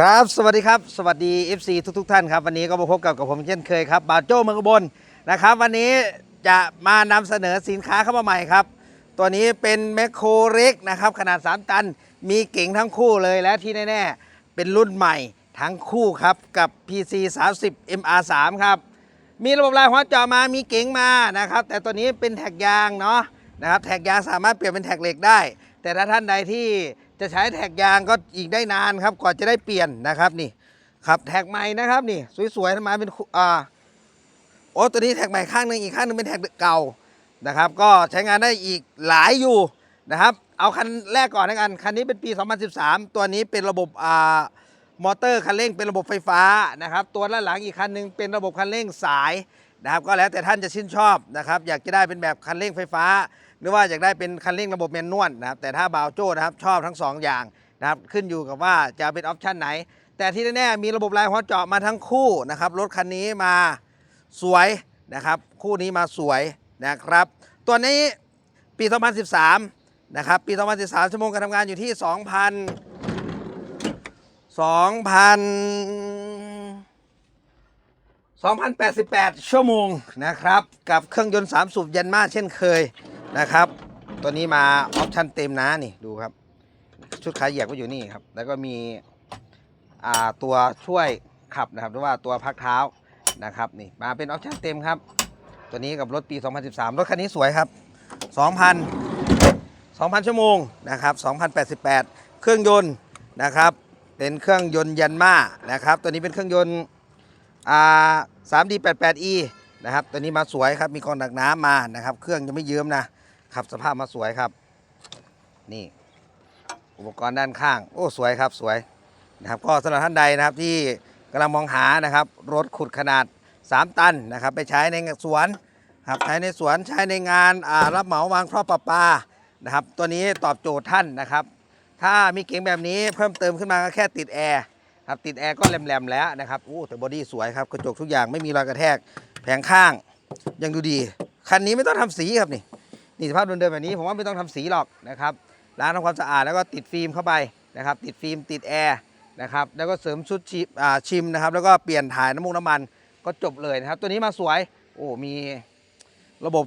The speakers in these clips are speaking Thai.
ครับ สวัสดีครับ สวัสดี FC ทุกทุกท่านครับ วันนี้ก็มาพบกับกับผมเช่นเคยครับ บาโจ้เมืองอุบลนะครับ วันนี้จะมานำเสนอสินค้าเข้ามาใหม่ครับ ตัวนี้เป็นแมคโครเล็กนะครับ ขนาด 3 ตัน มีเก่งทั้งคู่เลยและที่แน่ ๆ เป็นรุ่นใหม่ทั้งคู่ครับกับ PC 30 MR3 ครับ มีระบบลายหัวจาะมา มีเก๋งมานะครับ แต่ตัวนี้เป็นแท็กยางเนาะนะครับ แท็กยางสามารถเปลี่ยนเป็นแท็กเหล็กได้ แต่ถ้าท่านใดที่ จะใช้แท็กยางก็อีกได้นานครับกว่าจะได้เปลี่ยนนะครับนี่ครับแท็กใหม่นะครับนี่สวยๆมาเป็นอ่าโอ้ตัวนี้แท็กใหม่ข้างหนึ่งอีกข้างหนึงเป็นแท็กเก่านะครับ ก็ใช้งานได้อีกหลายอยู่นะครับ เอาคันแรกก่อนนะกันคันนี้เป็นปี 2013 ตัวนี้เป็นระบบอ่ามอเตอร์คันเร่งเป็นระบบไฟฟ้านะครับ ตัวด้านหลังอีกคันหนึงเป็นระบบคันเร่งสายนะครับ ก็แล้วแต่ท่านจะชื่นชอบนะครับ อยากจะได้เป็นแบบคันเร่งไฟฟ้า รือว่าอยากได้เป็นคันเร่งระบบแมนนวลนะครับแต่ถ้าบาวโจ้นะครับชอบทั้งสองอย่างนะครับขึ้นอยู่กับว่าจะเป็นออปชันไหน แต่ที่แน่ๆมีระบบลายหัวเจาะมาทั้งคู่นะครับรถคันนี้มาสวยนะครับ คู่นี้มาสวยนะครับ ตัวนี้ปี 2013 นะครับ ปี 2013 ชั่วโมงการทำงานอยู่ที่ 2,000 2,000 2,088 ชั่วโมงนะครับ กับเครื่องยนต์ 3 สูบยันมาเช่นเคย นะครับ ตัวนี้มาออปชั่นเต็มนะนี่ดูครับ ชุดขาเหยียบก็อยู่นี่ครับ แล้วก็มีตัวช่วยขับนะครับหรือว่าตัวพักเท้านะครับนี่มาเป็นออปชั่นเต็มครับ ตัวนี้กับรถปี 2013 รถคันนี้สวยครับ 2,000 2,000 ชั่วโมงนะครับ2,088 เครื่องยนต์นะครับ เป็นเครื่องยนต์ยันมานะครับ ตัวนี้เป็นเครื่องยนต์อ่า 3D88E นะครับ ตัวนี้มาสวยครับ มีกองดักน้ำมานะครับ เครื่องยังไม่เยิ้มนะ ครับสภาพมาสวยครับ นี่ อุปกรณ์ด้านข้าง โอ้สวยครับสวยนะครับ ก็สำหรับท่านใดนะครับที่กำลังมองหานะครับรถขุดขนาด 3 ตันนะครับ ไปใช้ในสวนครับใช้ในสวนใช้ในงานรับเหมาวางท่อประปานะครับ ตัวนี้ตอบโจทย์ท่านนะครับ ถ้ามีเก๋งแบบนี้เพิ่มเติมขึ้นมาก็แค่ติดแอร์ครับติดแอร์ก็แหลมๆแล้วนะครับอู้แต่บอดี้สวยครับกระจกทุกอย่างไม่มีรอยกระแทกแผงข้างยังดูดี คันนี้ไม่ต้องทำสีครับนี่ นี่สภาพเดิมๆแบบนี้ผมว่าไม่ต้องทำสีหรอกนะครับล้างทำความสะอาดแล้วก็ติดฟิล์มเข้าไปนะครับ ติดฟิล์มติดแอร์นะครับแล้วก็เสริมชุดชิมอ่าชิมนะครับ แล้วก็เปลี่ยนถ่ายน้ำมันน้ำมันก็จบเลยนะครับ ตัวนี้มาสวยโอ้มีระบบ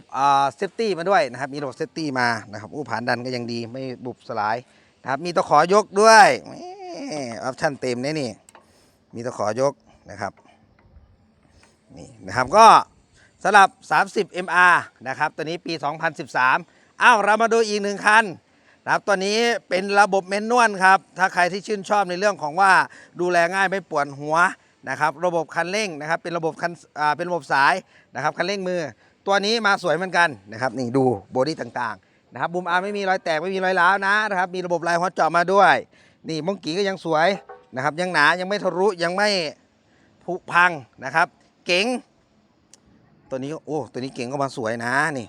เซฟตี้มาด้วยนะครับ มีระบบเซฟตี้มานะครับอู้ผ่านดันก็ยังดีไม่บุบสลายนะครับ มีตะขอยกด้วยออปชั่นเต็มเนี่ยนี่ มีตะขอยกนะครับ นี่นะครับก็ สำหรับ 30 MR นะครับ ตัวนี้ปี 2013 อ้าว เรามาดูอีกหนึ่งคันนะครับ ตัวนี้เป็นระบบเมนนวลครับ ถ้าใครที่ชื่นชอบในเรื่องของว่าดูแลง่ายไม่ปวดหัวนะครับ ระบบคันเร่งนะครับ เป็นระบบคันเป็นระบบสายนะครับ คันเร่งมือ ตัวนี้มาสวยเหมือนกันนะครับ นี่ดูโบดี้ต่างๆนะครับ บูมอาร์ไม่มีรอยแตกไม่มีรอยร้าวนะนะครับ มีระบบลายหัวเจาะมาด้วย นี่มงกีก็ยังสวยนะครับ ยังหนา ยังไม่ทะลุ ยังไม่ผุพังนะครับ เก๋ง ตัวนี้โอ้ตัวนี้เก๋งก็มาสวยนะนี่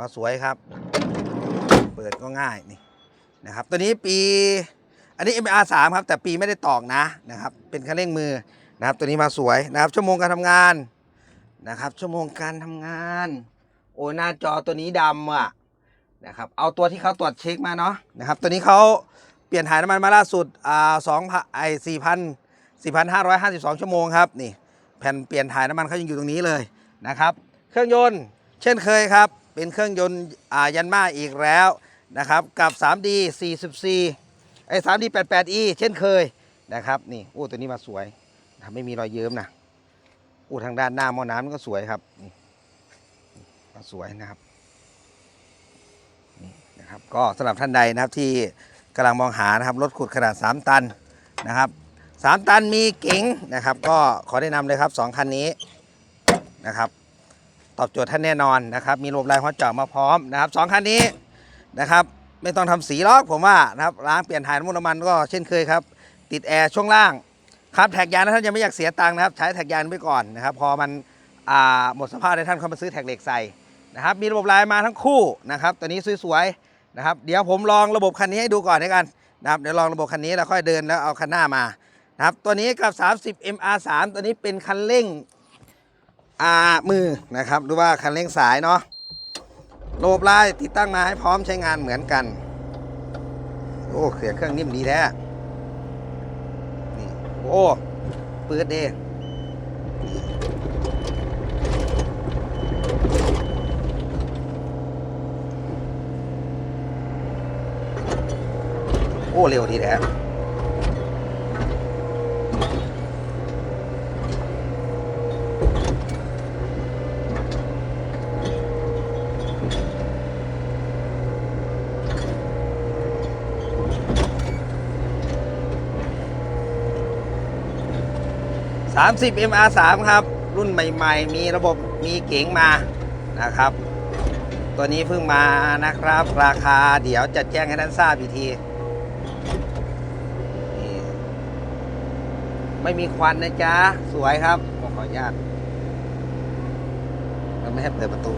มาสวยครับ เปิดก็ง่ายนี่นะครับตัวนี้ปีอันนี้ MR3 ครับแต่ปีไม่ได้ตอกนะนะครับเป็นคันเร่งมือนะครับตัวนี้มาสวยนะครับชั่วโมงการทำงานนะครับชั่วโมงการทำงาน โอ้หน้าจอตัวนี้ดำอะนะครับเอาตัวที่เขาตรวจเช็คมาเนาะนะครับตัวนี้เขาเปลี่ยนถ่ายน้ำมันมาล่าสุดอ่าสองไอสี่พันสี่พันห้าร้อยห้าสิบสองชั่วโมงครับนี่แผ่นเปลี่ยนถ่ายน้ำมันเขายังอยู่ตรงนี้เลย นะครับ เครื่องยนต์เช่นเคยครับ เป็นเครื่องยนต์อ่ายันมาอีกแล้วนะครับ กับ 3D 44ไอ้ 3D 88E เช่นเคยนะครับ นี่โอ้ตัวนี้มาสวยนะครับไม่มีรอยเยิ้มนะโอ้ทางด้านหน้าหม้อน้ำก็สวยครับนี่มาสวยนะครับนี่นะครับ ก็สำหรับท่านใดนะครับที่กำลังมองหานะครับรถขุดขนาด 3 ตันนะครับ 3 ตันมีเก๋งนะครับ ก็ขอแนะนำเลยครับ 2 คันนี้ นะครับ ตอบโจทย์ท่านแน่นอนนะครับ มีระบบลายหัวเจาะมาพร้อมนะครับสองคันนี้นะครับไม่ต้องทำสีหรอกผมว่านะครับล้างเปลี่ยนถ่ายน้ำมันน้ำมันก็เช่นเคยครับ ติดแอร์ช่วงล่างครับแท็กยางนะท่านยังไม่อยากเสียตังค์นะครับ ใช้แท็กยางไปก่อนนะครับ พอมันหมดสภาพได้ท่านเข้ามาซื้อแท็กเหล็กใส่นะครับมีระบบลายมาทั้งคู่นะครับตัวนี้สวยๆนะครับเดี๋ยวผมลองระบบคันนี้ให้ดูก่อนด้วยกันนะครับเดี๋ยวลองระบบคันนี้แล้วค่อยเดินแล้วเอาคันหน้ามานะครับตัวนี้กับ 30 MR3 ตัวนี้เป็นคันเร่ง อามือนะครับหรือว่าคันเร่งสายเนาะระบบลายติดตั้งมาให้พร้อมใช้งานเหมือนกัน โอ้เสียเครื่องนิ่มดีแท้นี่โอ้ปืดเด้โอ้เร็วดีแท้ 30 MR3 ครับ รุ่นใหม่ๆ มีระบบมีเก๋งมานะครับ ตัวนี้เพิ่งมานะครับ ราคาเดี๋ยวจะแจ้งให้ท่านทราบอีกทีไม่มีควันนะจ๊ะ สวยครับ ขอขออนุญาตเราไม่ให้เปิดประตู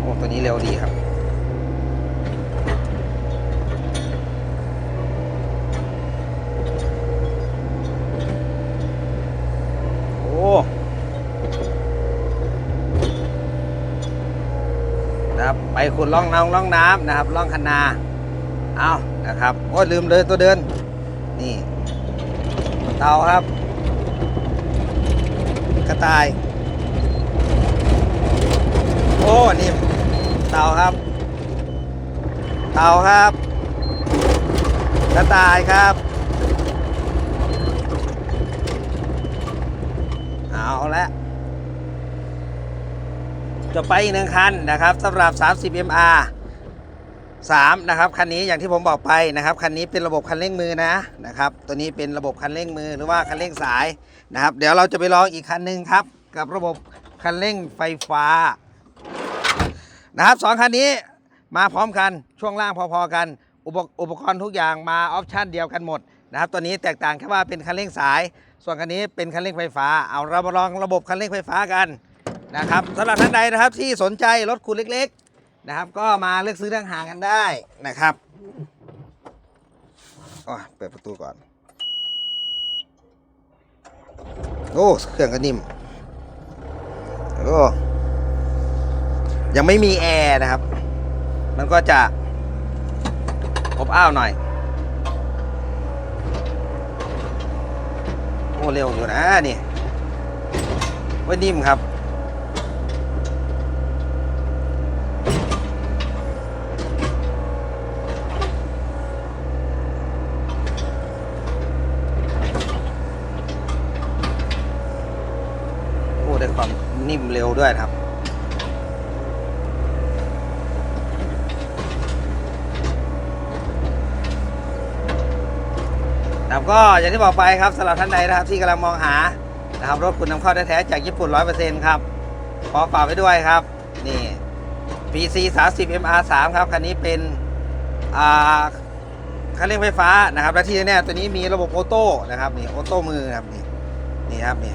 โอ้ ตัวนี้เร็วดีครับ โอ้ นะครับ ไป ขุดล่องน้ำล่องน้ำนะครับล่องคันนาเอานะครับโอ้ลืมเลยตัวเดิน นี่เตาครับ กระต่าย โอ้นี่เตาครับ เตาครับ กระต่ายครับ เอาละ จะไปอีกหนึ่งคันนะครับสำหรับ 30 MR 3นะครับคันนี้อย่างที่ผมบอกไปนะครับคันนี้เป็นระบบคันเร่งมือนะนะครับตัวนี้เป็นระบบคันเร่งมือหรือว่าคันเร่งสายนะครับ เดี๋ยวเราจะไปลองอีกคันหนึ่งครับ กับระบบคันเร่งไฟฟ้านะครับสองคันนี้มาพร้อมกันช่วงล่างพอๆกันอุปอุปกรณ์ทุกอย่างมาออปชันเดียวกันหมดนะครับตัวนี้แตกต่างแค่ว่าเป็นคันเร่งสาย ส่วนคันนี้เป็นคันเร่งไฟฟ้า เอาเรามาลองระบบคันเร่งไฟฟ้ากัน นะครับสำหรับท่านใดนะครับที่สนใจรถคุณเล็กๆนะครับ ก็มาเลือกซื้อทางหางกันได้นะครับอ๋อเปิดประตูก่อน โอ้เครื่องก็นิ่มโอ้ยังไม่มีแอร์นะครับ มันก็จะอบอ้าวหน่อย โอ้เร็วอยู่นะนี่ว่านิ่มครับ โอ้ได้ความ นิ่มเร็วด้วยครับ ครับก็อย่างที่บอกไปครับสำหรับท่านใดนะครับที่กำลังมองหานะครับรถคุณนำเข้าแท้ๆจากญี่ปุ่น 100%ครับขอฝากไว้ด้วยครับ นี่ PC 30 MR 3ครับคันนี้เป็นอ่าคันเร่งไฟฟ้านะครับ และที่แน่ๆตัวนี้มีระบบออโต้นะครับนี่ออโต้มือครับนี่นี่ครับนี่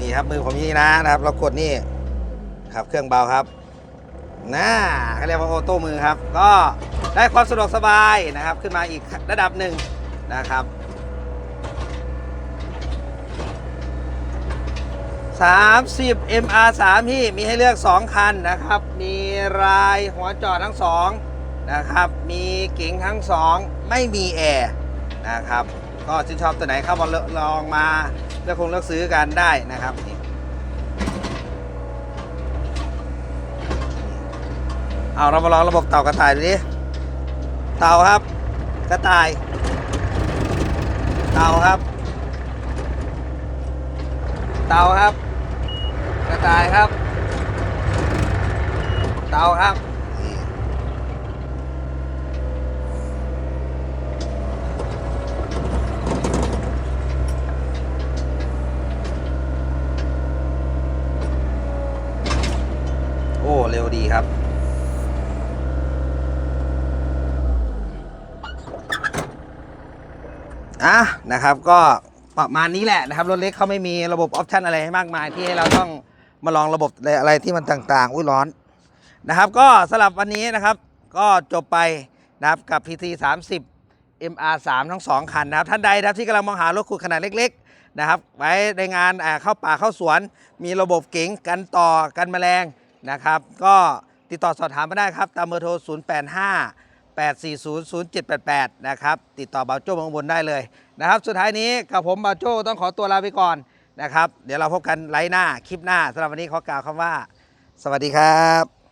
นี่ครับมือผมนี่นะนะครับ เรากดนี่ ครับเครื่องเบาครับน่าเขาเรียกว่าออโต้มือครับ ก็ได้ความสะดวกสบายนะครับ ขึ้นมาอีกระดับหนึ่งนะครับ30 MR 3พี่มีให้เลือก 2 คันนะครับ มีรายหัวจอดทั้ง 2 นะครับ มีเก๋งทั้ง 2 ไม่มีแอร์นะครับ ก็ชื่นชอบตัวไหนเข้ามาลองมาเลือกคงเลือกซื้อกันได้นะครับนี่ เอาเรามาลองระบบเต่ากระต่ายดูดิเต่าครับ กระต่าย เต่าครับ เต่าครับ กระต่ายครับ เต่าครับนี่โอ้ เร็วดีครับ อะ นะครับ ก็ประมาณนี้แหละนะครับ รถเล็กเขาไม่มีระบบออปชันอะไรให้มากมาย ที่ให้เราต้องมาลองระบบอะไรที่มันต่างๆ อุ้ยร้อนนะครับ ก็สำหรับวันนี้นะครับ ก็จบไปนะครับกับ PT 30 MR3 ทั้งสองคันนะครับ ท่านใดนะครับที่กำลังมองหารถขุดขนาดเล็ก ๆ นะครับ ไว้ในงานเข้าป่าเข้าสวน มีระบบเก๋งกันต่อกันแมลงนะครับ ก็ติดต่อสอบถามมาได้ครับ ตามเบอร์โทร 085 8400788 นะครับ ติดต่อบ่าวโจ้เมืองบนได้เลยนะครับ สุดท้ายนี้กับผมบ่าวโจ้ต้องขอตัวลาไปก่อนนะครับ เดี๋ยวเราพบกันไลฟ์หน้าคลิปหน้าสำหรับวันนี้ขอกล่าวคำว่า สวัสดีครับ